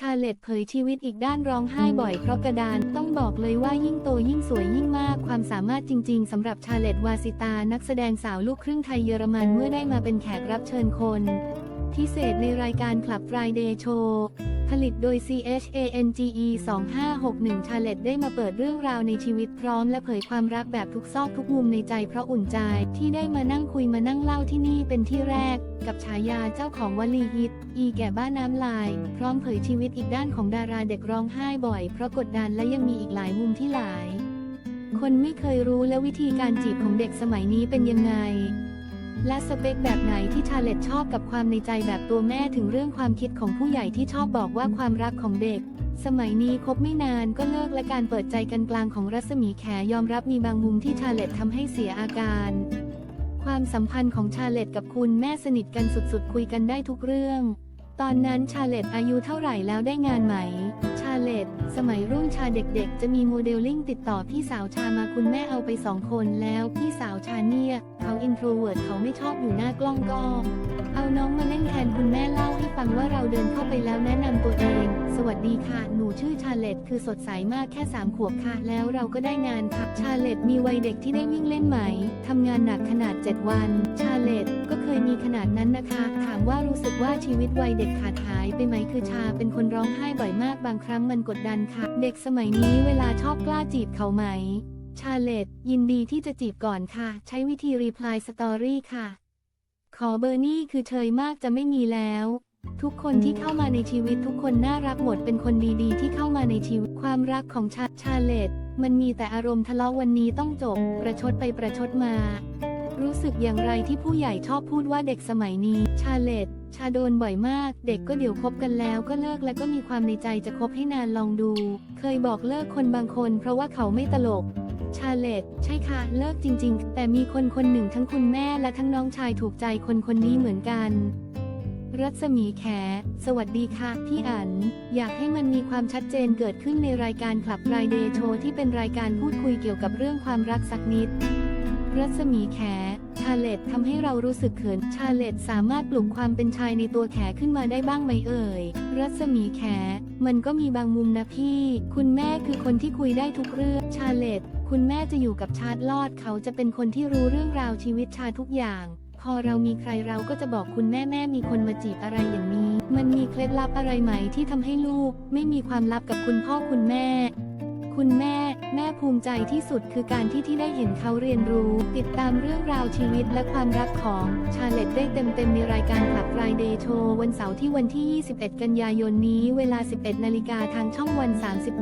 ชาเลตเผยชีวิตอีกด้านร้องไห้บ่อยเพราะกระดาน ต้องบอกเลยว่ายิ่งโตยิ่งสวยยิ่งมาก ความสามารถจริง ๆสำหรับชาเลตวาสิตานักแสดงสาวลูกครึ่งไทยเยอรมันเมื่อได้มาเป็นแขกรับเชิญคน พิเศษในรายการคลับ Friday Show ผลิตโดย CHANGE 2561 ชาเลตได้มาเปิดเรื่องราวในชีวิตพร้อมและเผยความรักแบบทุกซอกทุกมุมในใจเพราะอุ่นใจ ที่ได้มานั่งคุยมานั่งเล่าที่นี่เป็นที่แรก กับฉายาเจ้าของวลีฮิต อีแก่บ้านน้ำลาย พร้อมเผยชีวิตอีกด้านของดาราเด็กร้องไห้บ่อย เพราะกดดันและยังมีอีกหลายมุมที่หลาย คนไม่เคยรู้และวิธีการจีบของเด็กสมัยนี้เป็นยังไง และสเปคแบบไหนที่ชาเลตชอบกับความในใจแบบตัวแม่ถึงเรื่องความคิดของผู้ใหญ่ที่ชอบบอกว่าความรักของเด็ก สมัยนี้คบไม่นานก็เลิกและการเปิดใจกันกลางของรัศมีแขยอมรับมีบางมุมที่ชาเลตทำให้เสียอาการ ความสัมพันธ์ของชาเลตกับคุณแม่สนิทกันสุดๆ คุยกันได้ทุกเรื่อง ตอนนั้นชาเลตอายุเท่าไหร่แล้วได้งานไหมาเลตสมัยรุ่นชาเด็กๆ จะมีโมเดลลิ่งติดต่อพี่สาวชามาคุณแม่เอาไปสองคนแล้วพี่สาวชาเนี่ยเขาอินโทรเวิร์ดเขาไม่ชอบอยู่หน้ากล้องก็เอาน้องมาเล่นแทนคุณแม่เล่าให้ฟังว่าเราเดินเข้าไปแล้วแนะนำตัวเอง สวัสดีค่ะ หนูชื่อชาเลตคือสดใสมากแค่สามขวบค่ะ แล้วเราก็ได้งานครับชาเลตมีวัยเด็กที่ได้วิ่งเล่นไหมทำงานหนักขนาด 7 วัน ชาเลตก็เคยมีขนา ดนั้นนะคะ ถามว่ารู้สึกว่าชีวิตวัยเด็กขาดหายไปไหมคือชาเป็นคนร้องไห้บ่อยมากบางครั้งมันกดดันค่ะ เด็กสมัยนี้เวลาชอบกล้าจีบเขาไหม ชาเลตยินดีที่จะจีบก่อนค่ะ ใช้วิธีรีプライสตอรี่ค่ะ ขอเบอร์นี่คือเชยมากจะไม่มีแล้ว ทุกคนที่เข้ามาในชีวิตทุกคนน่ารักหมดเป็นคนดีๆ ที่เข้ามาในชีวิตความรักของชาชาเลตมันมีแต่อารมณ์ทะเลาะวันนี้ต้องจบ ประชดไปประชดมา รู้สึกอย่างไรที่ผู้ใหญ่ชอบพูดว่าเด็กสมัยนี้ ชาเลตชาโดนบ่อยมาก เด็กก็เดี๋ยวคบกันแล้วก็เลิกแล้วก็มีความในใจจะคบให้นานลองดู เคยบอกเลิกคนบางคน เพราะว่าเขาไม่ตลก ชาเลตใช่ค่ะ เลิกจริง ๆ แต่มีคนคนหนึ่งทั้งคุณแม่และทั้งน้องชายถูกใจคนคนนี้เหมือนกัน รัศมีแข สวัสดีค่ะ พี่อัน อยากให้มันมีความชัดเจนเกิดขึ้นในรายการคลับ Friday Show ที่เป็นรายการพูดคุยเกี่ยวกับเรื่องความรักสักนิด รัศมีแข ชาเลตทำให้เรารู้สึกเขิน ชาเลตสามารถปลุกความเป็นชายในตัวแขขึ้นมาได้บ้างไหมเอ่ย รัศมีแข มันก็มีบางมุมนะพี่ คุณแม่คือคนที่คุยได้ทุกเรื่อง ชาเลตคุณแม่จะอยู่กับชาร์ลอดเขาจะเป็นคนที่รู้เรื่องราวชีวิตชาทุกอย่างพอเรามีใครเราก็จะบอกคุณแม่แม่มีคนมาจีบอะไรอย่างนี้ มันมีเคล็ดลับอะไรไหมที่ทำให้ลูก ไม่มีความลับกับคุณพ่อคุณแม่ คุณแม่ แม่ภูมิใจที่สุดคือการที่ที่ได้เห็นเขาเรียนรู้ ติดตามเรื่องราวชีวิตและความรักของชาเลตได้เต็มๆในรายการคลับไฟเดย์โชว์วันเสาร์ที่วันที่ 21 กันยายนนี้เวลา 11 นาฬิกาทางช่องวัน 31